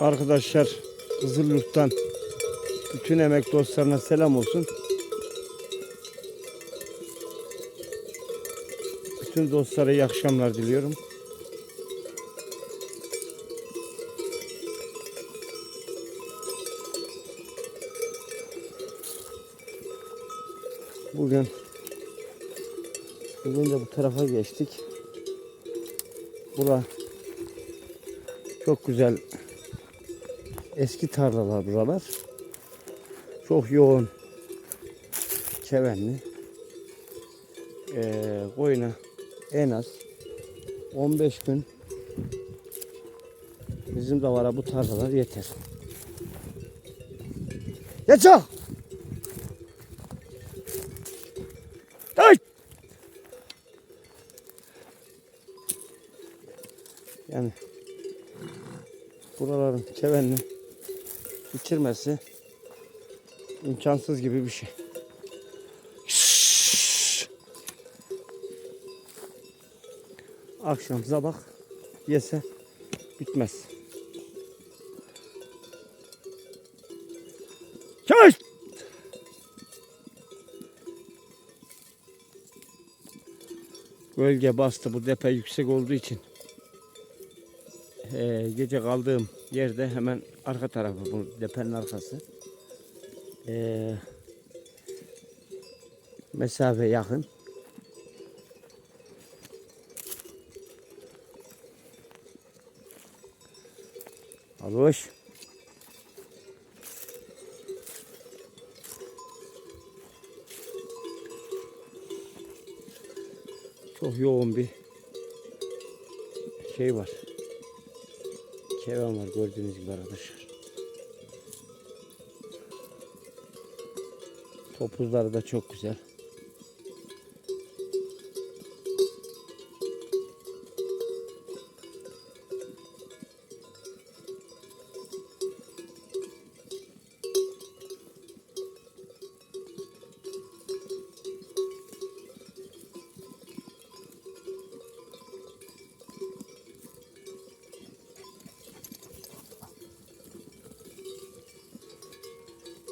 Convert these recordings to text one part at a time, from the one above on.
Arkadaşlar Kızılyurt'tan bütün emek dostlarına selam olsun. Bütün dostlara iyi akşamlar diliyorum. Bugün bugün de bu tarafa geçtik. Bura çok güzel eski tarlalar buralar. Çok yoğun çevenli. Ee, koyuna en az 15 gün bizim davara bu tarlalar yeter. Yeter! Ay! Yani buraların çevenli bitirmesi imkansız gibi bir şey. Akşam sabah yese bitmez. Çay! Gölge bastı bu depe yüksek olduğu için. Ee, gece kaldığım yerde hemen arka tarafı bu depenin arkası. Ee, mesafe yakın. Alış. Çok yoğun bir şey var. Kevan var gördüğünüz gibi arkadaşlar. Topuzları da çok güzel.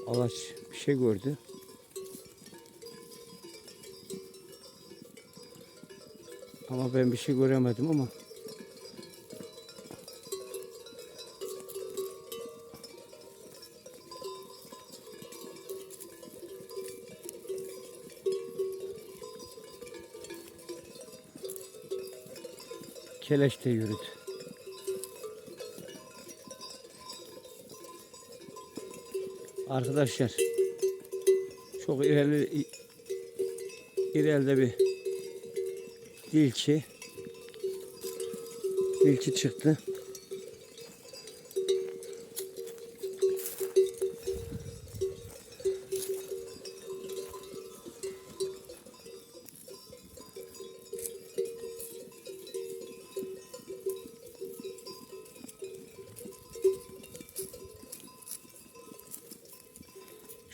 Alaç bir şey gördü. Ama ben bir şey göremedim ama Keleşte yürüdü. Arkadaşlar çok ileri ileride bir dilçi dilçi çıktı.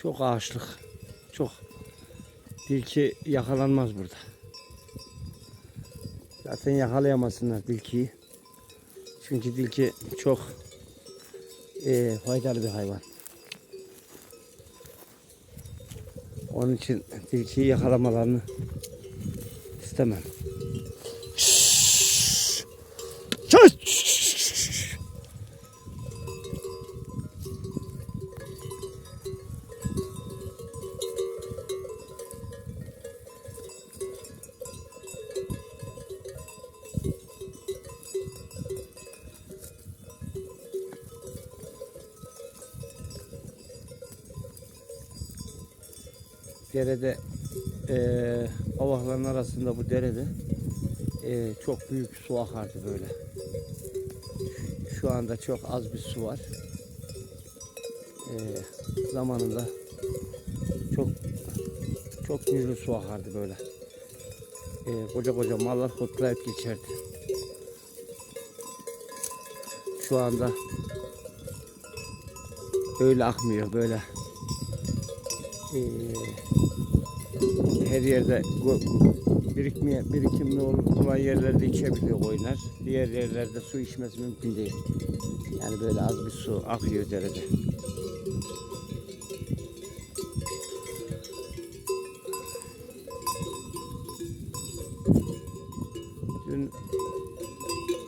Çok ağaçlık. Çok. Tilki yakalanmaz burada. Zaten yakalayamazsınlar tilkiyi. Çünkü tilki çok eee, faydalı bir hayvan. Onun için tilkiyi yakalamalarını istemem. Derede eee avakların arasında bu derede eee, çok büyük su akardı böyle. Şu- anda çok az bir su var. Eee, zamanında çok çok büyük su akardı böyle. Eee, koca koca mallar kotlayıp geçerdi. Şu anda öyle akmıyor böyle. Eee her yerde birikmeye, birikimli ol- olan yerlerde içebiliyor koyunlar. Diğer yerlerde su içmesi mümkün değil. Yani böyle az bir su akıyor derede. Dün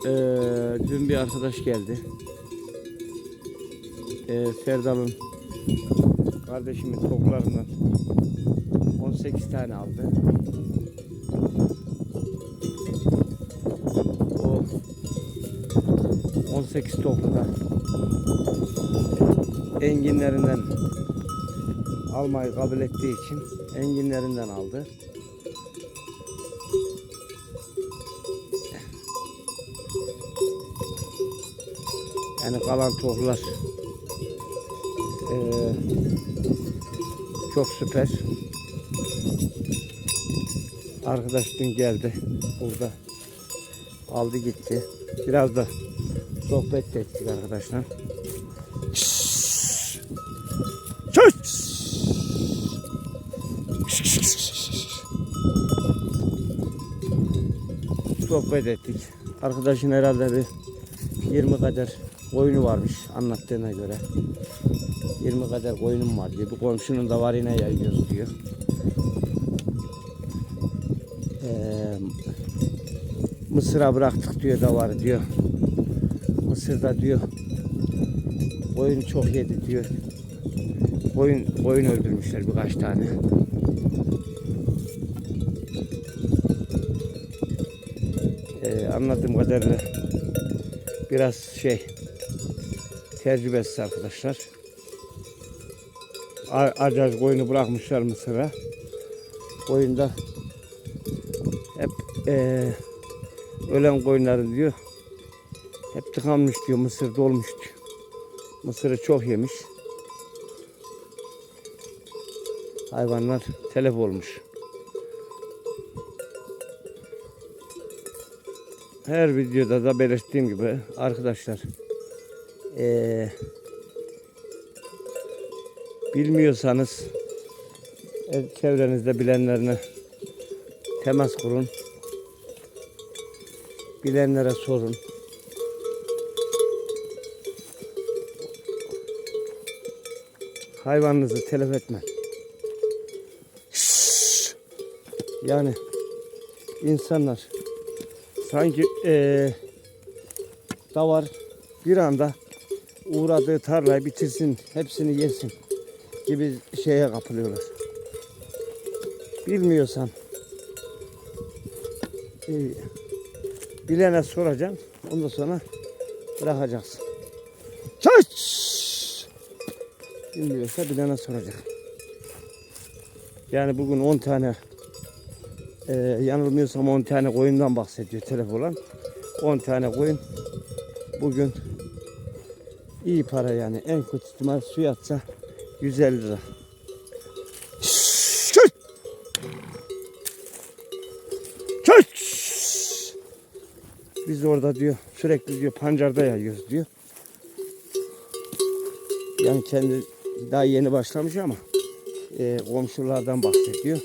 eee, dün bir arkadaş geldi. Eee Serdal'ın kardeşimin toplarından 18 tane aldı. O 18 topluda enginlerinden almayı kabul ettiği için enginlerinden aldı. Yani kalan tohumlar eee, çok süper. Arkadaş dün geldi burada aldı gitti. Biraz da sohbet ettik arkadaşlar. Sohbet ettik. Arkadaşın herhalde bir 20 kadar koyunu varmış anlattığına göre. 20 kadar koyunum var diyor. Bir komşunun da var yine yayıyoruz diyor. Ee, Mısır'a bıraktık diyor da var diyor. Mısır'da diyor koyun çok yedi diyor. Koyun, koyun öldürmüşler birkaç tane. Ee, anladığım kadarıyla biraz şey tecrübesiz arkadaşlar. A- Acaz koyunu bırakmışlar Mısır'a. Koyunda eee, ölen koyunların diyor hep tıkanmış diyor mısır dolmuş diyor. Mısırı çok yemiş. Hayvanlar telef olmuş. Her videoda da belirttiğim gibi arkadaşlar eee, bilmiyorsanız ev çevrenizde bilenlerine temas kurun. Bilenlere sorun. Hayvanınızı telef etme. Yani insanlar sanki eee davar bir anda uğradığı tarlayı bitirsin, hepsini yesin gibi şeye kapılıyorlar. Bilmiyorsan e, bilene soracaksın. Ondan sonra bırakacaksın. Çaç! Bilmiyorsa bilene soracak. Yani bugün 10 tane e, yanılmıyorsam 10 tane koyundan bahsediyor telef olan. 10 tane koyun bugün iyi para yani. En kötü ihtimal su yatsa 150 lira. Biz orada diyor sürekli diyor pancarda yayıyoruz diyor. Yani kendi daha yeni başlamış ama e, komşulardan bahsediyor.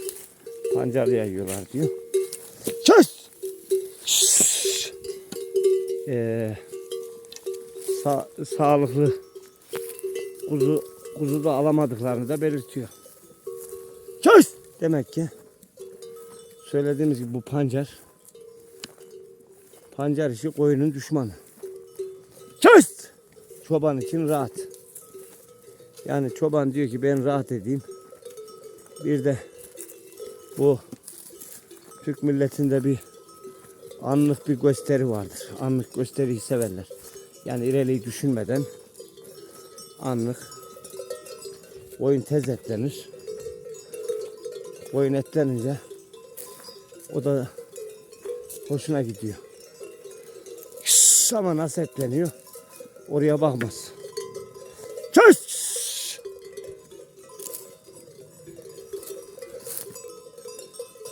Pancar yayıyorlar diyor. Çöz! E, sa- sağlıklı kuzu kuzu da alamadıklarını da belirtiyor. Çöz! Demek ki söylediğimiz gibi bu pancar pancar işi koyunun düşmanı. Çöz! Çoban için rahat. Yani çoban diyor ki ben rahat edeyim. Bir de bu Türk milletinde bir anlık bir gösteri vardır. Anlık gösteriyi severler. Yani ileriyi düşünmeden anlık koyun tez etlenir. Koyun etlenince o da hoşuna gidiyor. Şşş, ama nasıl etleniyor? Oraya bakmaz. Çöz!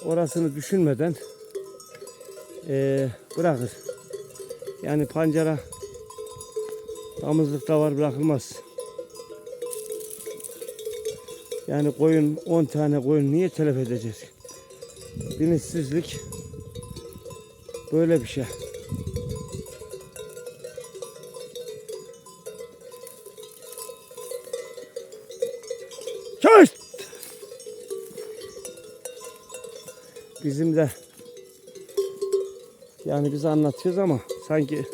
Orasını düşünmeden eee, bırakır. Yani pancara damızlık da var bırakılmaz. Yani koyun 10 tane koyun niye telef edeceğiz? bilinçsizlik böyle bir şey. Çöz! Bizim de yani biz anlatıyoruz ama sanki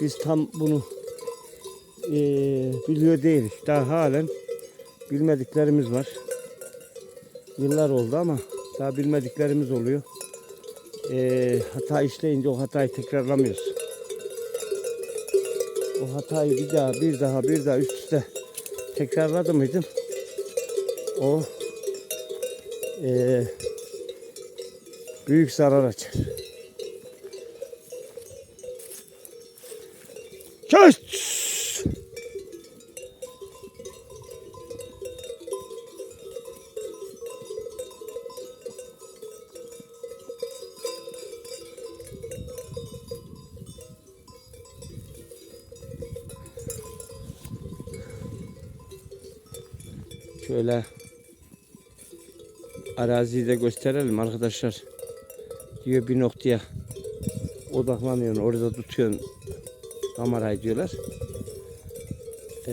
biz tam bunu eee, biliyor değiliz. Daha halen bilmediklerimiz var. Yıllar oldu ama daha bilmediklerimiz oluyor. Eee, hata işleyince o hatayı tekrarlamıyoruz. O hatayı bir daha bir daha bir daha üst üste tekrarladı mıydım? O eee, büyük zarar açar. Çöz! Şöyle araziyi de gösterelim arkadaşlar. Diyor bir noktaya odaklanıyorsun, orada tutuyorsun kamerayı diyorlar. Ee,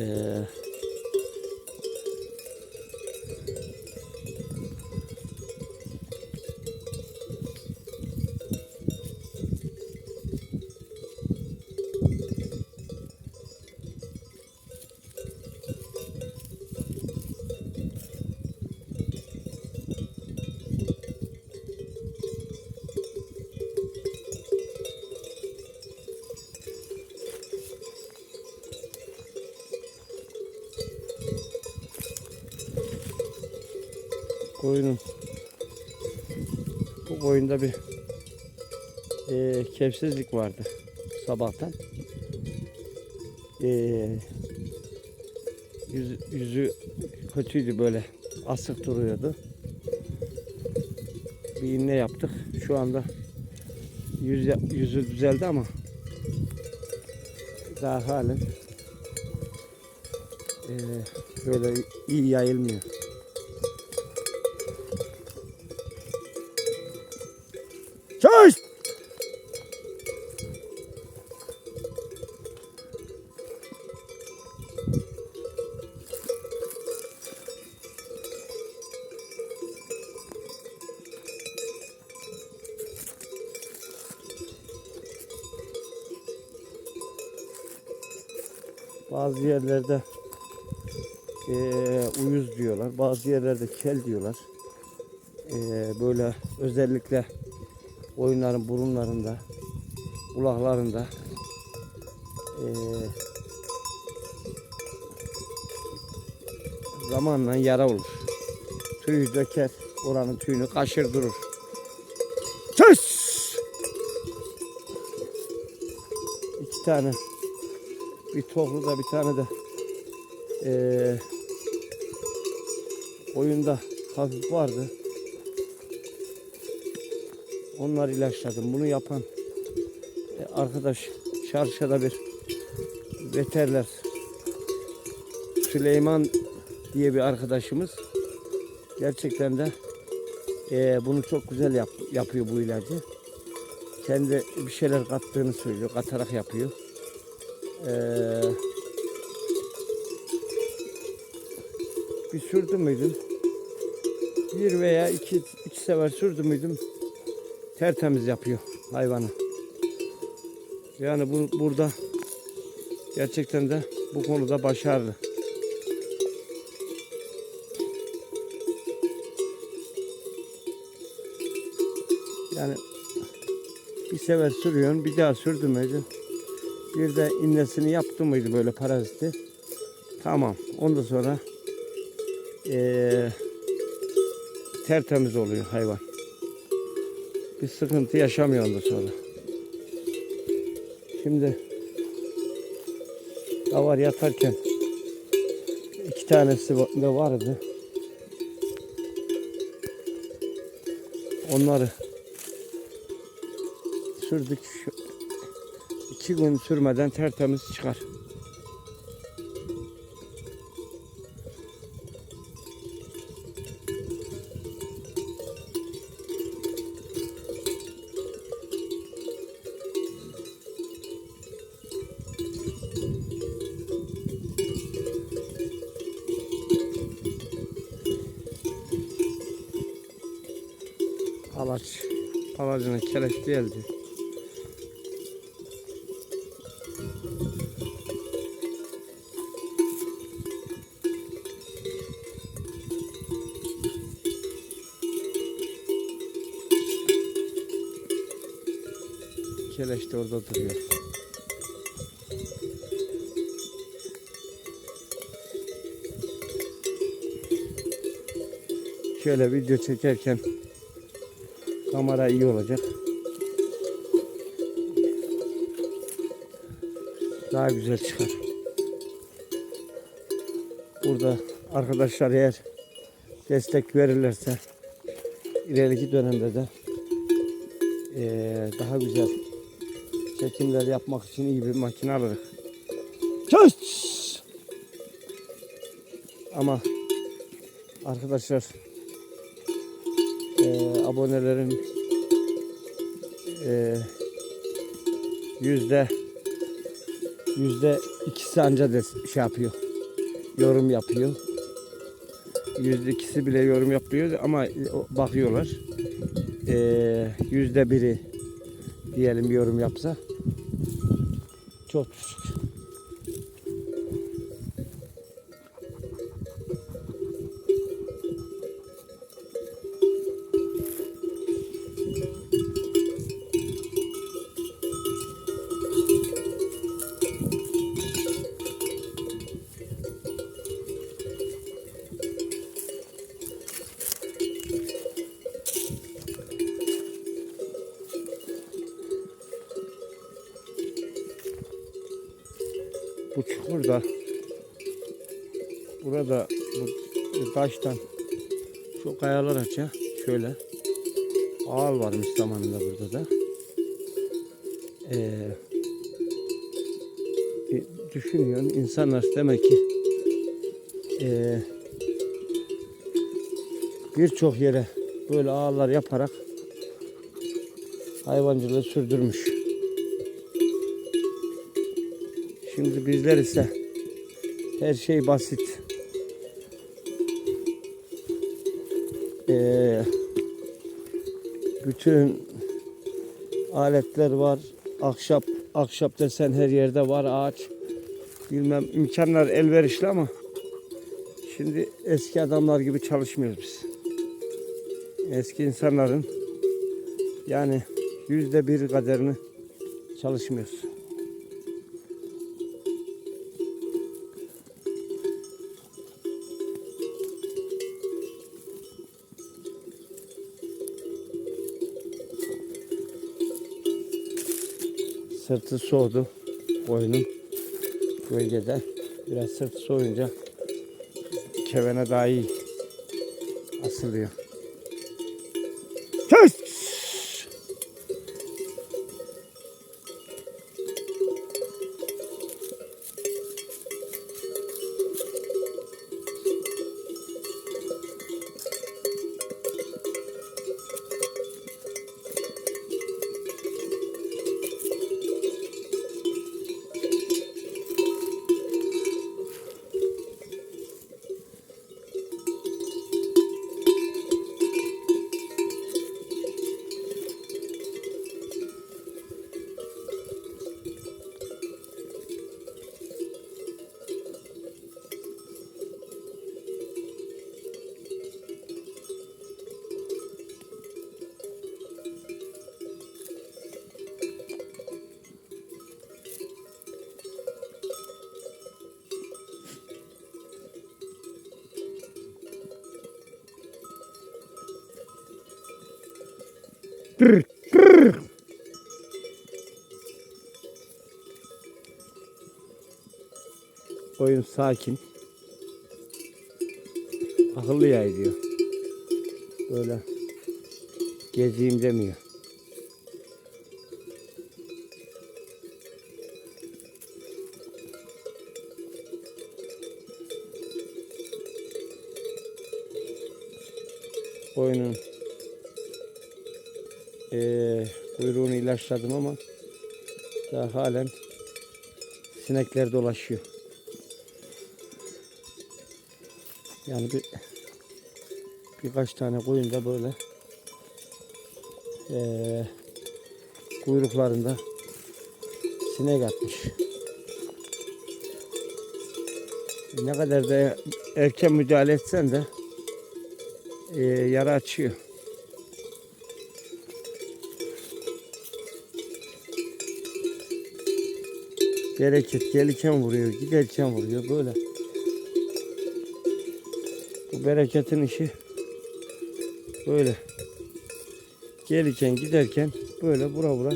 koyunun bu koyunda bir eee kevsizlik vardı sabahtan. Eee yüzü, yüzü kötüydü böyle asık duruyordu. Bir iğne yaptık. Şu anda yüz, yüzü düzeldi ama daha halen eee böyle iyi yayılmıyor. Bazı yerlerde eee, uyuz diyorlar. Bazı yerlerde kel diyorlar. Eee, böyle özellikle oyunların burunlarında, kulaklarında eee, zamanla yara olur. Tüyü döker, oranın tüyünü kaşır durur. Çöz! İki tane, bir tohlu da bir tane de eee oyunda hafif vardı. Onları ilaçladım. Bunu yapan e, arkadaş çarşıda bir veteriner Süleyman diye bir arkadaşımız gerçekten de e, bunu çok güzel yap, yapıyor bu ilacı. Kendi bir şeyler kattığını söylüyor. Katarak yapıyor. Eee bir sürdü müydüm? Bir veya iki, iki sefer sürdü müydüm? tertemiz yapıyor hayvanı. Yani bu, burada gerçekten de bu konuda başarılı. Yani bir sefer sürüyorsun, bir daha sürdü müydü? Bir de innesini yaptı mıydı böyle paraziti? Tamam. Ondan sonra eee tertemiz oluyor hayvan bir sıkıntı yaşamıyor ondan sonra. Şimdi davar yatarken iki tanesi de vardı. Onları sürdük iki gün sürmeden tertemiz çıkar. Palaç, palacının keleş geldi. Keleş de orada duruyor. Şöyle video çekerken kamera iyi olacak. Daha güzel çıkar. Burada arkadaşlar eğer destek verirlerse ileriki dönemde de eee, daha güzel çekimler yapmak için iyi bir makine alırız. Çöz! Ama arkadaşlar eee, abonelerin eee, yüzde yüzde ikisi anca de şey yapıyor yorum yapıyor yüzde ikisi bile yorum yapıyor ama bakıyorlar Eee, yüzde biri diyelim yorum yapsa. Çok düşük. Bu çukurda burada bu taştan şu kayalar açıyor. Şöyle ağal varmış zamanında burada da. Ee, e, düşünüyorum insanlar demek ki ee, birçok yere böyle ağlar yaparak hayvancılığı sürdürmüş. Şimdi bizler ise her şey basit. Ee, bütün aletler var. Ahşap, ahşap desen her yerde var. Ağaç. Bilmem imkanlar elverişli ama şimdi eski adamlar gibi çalışmıyoruz biz. Eski insanların yani yüzde bir kadarını çalışmıyoruz. Sırtı soğudu koyunun bölgede. Biraz sırtı soğuyunca kevene daha iyi asılıyor. Tır, tır. Oyun sakin. Akıllı yay diyor. Böyle gezeyim demiyor. İlaçladım ama daha halen sinekler dolaşıyor. Yani bir birkaç tane koyun da böyle eee, kuyruklarında sinek atmış. Ne kadar da erken müdahale etsen de eee, yara açıyor. Bereket gelirken vuruyor, giderken vuruyor böyle. Bu bereketin işi böyle. Gelirken giderken böyle vura vura.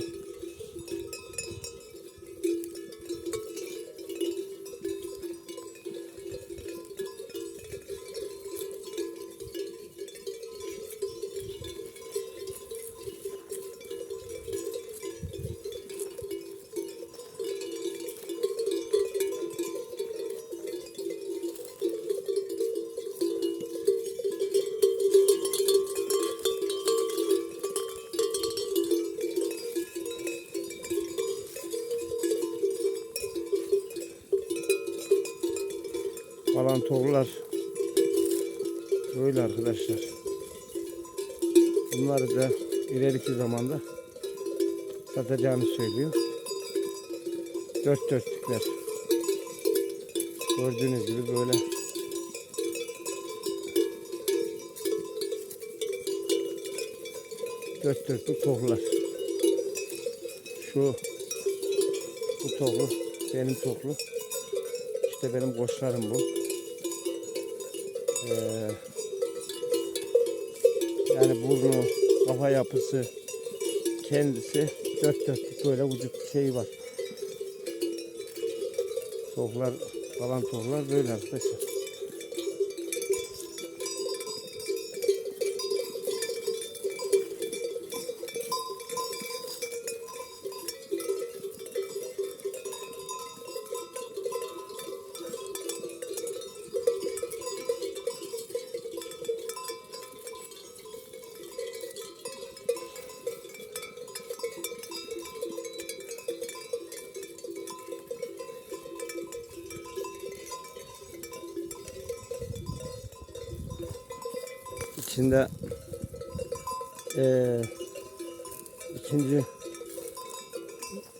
Falan tohumlar böyle arkadaşlar. Bunları da ileriki zamanda satacağını söylüyor. Dört dörtlükler. Gördüğünüz gibi böyle dört dörtlük tohumlar. Şu bu tohlu benim tohlu. İşte benim koçlarım bu. Ee, yani burnu, kafa yapısı, kendisi dört dörtlük böyle vücut şeyi var. Toklar falan toklar böyle arkadaşlar.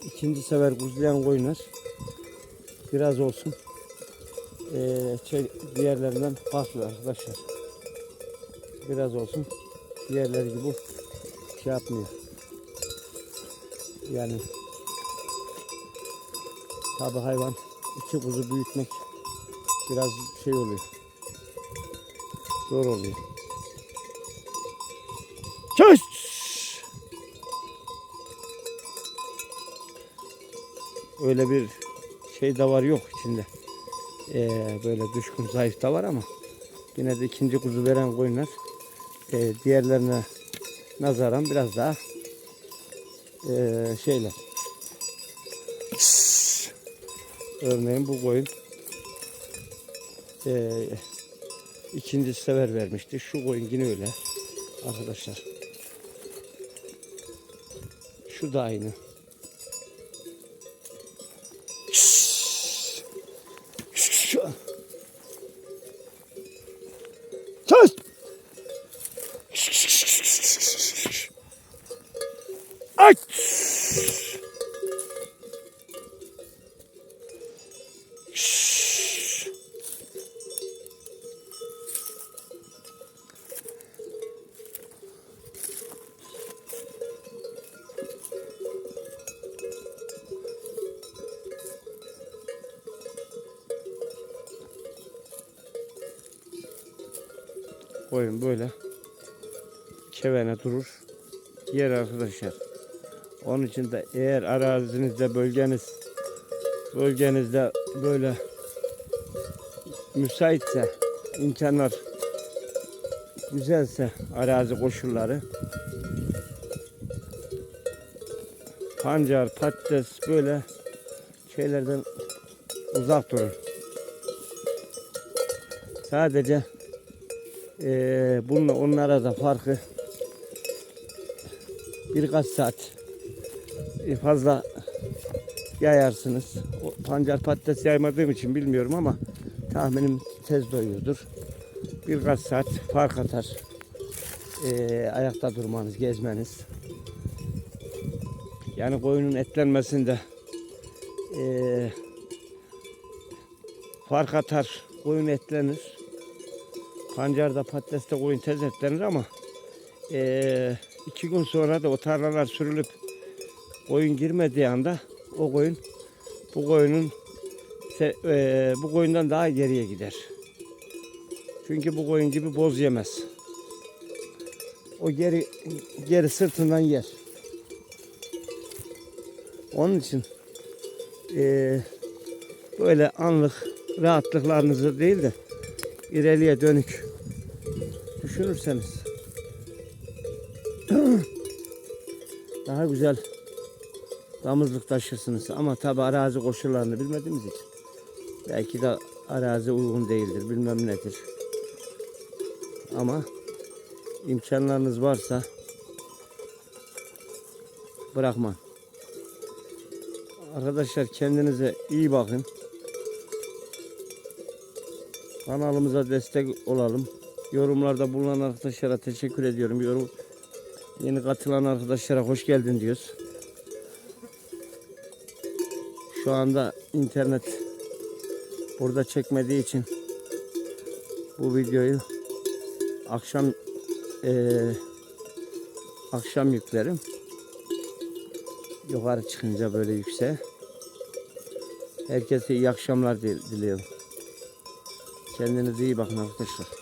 İkinci sefer kuzlayan koyunlar biraz olsun eee şey, diğerlerinden farklı arkadaşlar. Biraz olsun diğerleri gibi şey yapmıyor. Yani tabi hayvan iki kuzu büyütmek biraz şey oluyor. Zor oluyor. Çöş! Öyle bir şey de var yok içinde. Ee, böyle düşkün zayıf da var ama yine de ikinci kuzu veren koyunlar e, diğerlerine nazaran biraz daha e, şeyler. Örneğin bu koyun e, ikinci sefer vermişti. Şu koyun yine öyle arkadaşlar. Şu da aynı. Koyun böyle kevene durur yer arkadaşlar. Onun için de eğer arazinizde bölgeniz bölgenizde böyle müsaitse imkanlar güzelse arazi koşulları pancar, patates böyle şeylerden uzak durun. Sadece ee, bununla onlara da farkı birkaç saat e, fazla yayarsınız. O pancar patates yaymadığım için bilmiyorum ama tahminim tez doyuyordur. Birkaç saat fark atar. Ee, ayakta durmanız, gezmeniz. Yani koyunun etlenmesinde eee fark atar. Koyun etlenir. Pancarda patateste koyun tez etlenir ama eee, iki gün sonra da o tarlalar sürülüp koyun girmediği anda o koyun bu koyunun eee, bu koyundan daha geriye gider. Çünkü bu koyun gibi boz yemez. O geri geri sırtından yer. Onun için eee, böyle anlık rahatlıklarınızı değil de ileriye dönük düşünürseniz daha güzel damızlık taşırsınız. Ama tabi arazi koşullarını bilmediğimiz için belki de arazi uygun değildir bilmem nedir. Ama imkanlarınız varsa bırakma. Arkadaşlar kendinize iyi bakın. Kanalımıza destek olalım. Yorumlarda bulunan arkadaşlara teşekkür ediyorum. Yorum yeni katılan arkadaşlara hoş geldin diyoruz. Şu anda internet burada çekmediği için bu videoyu akşam eee, akşam yüklerim. Yukarı çıkınca böyle yükse. Herkese iyi akşamlar dil- diliyorum. Kendinize iyi bakın arkadaşlar.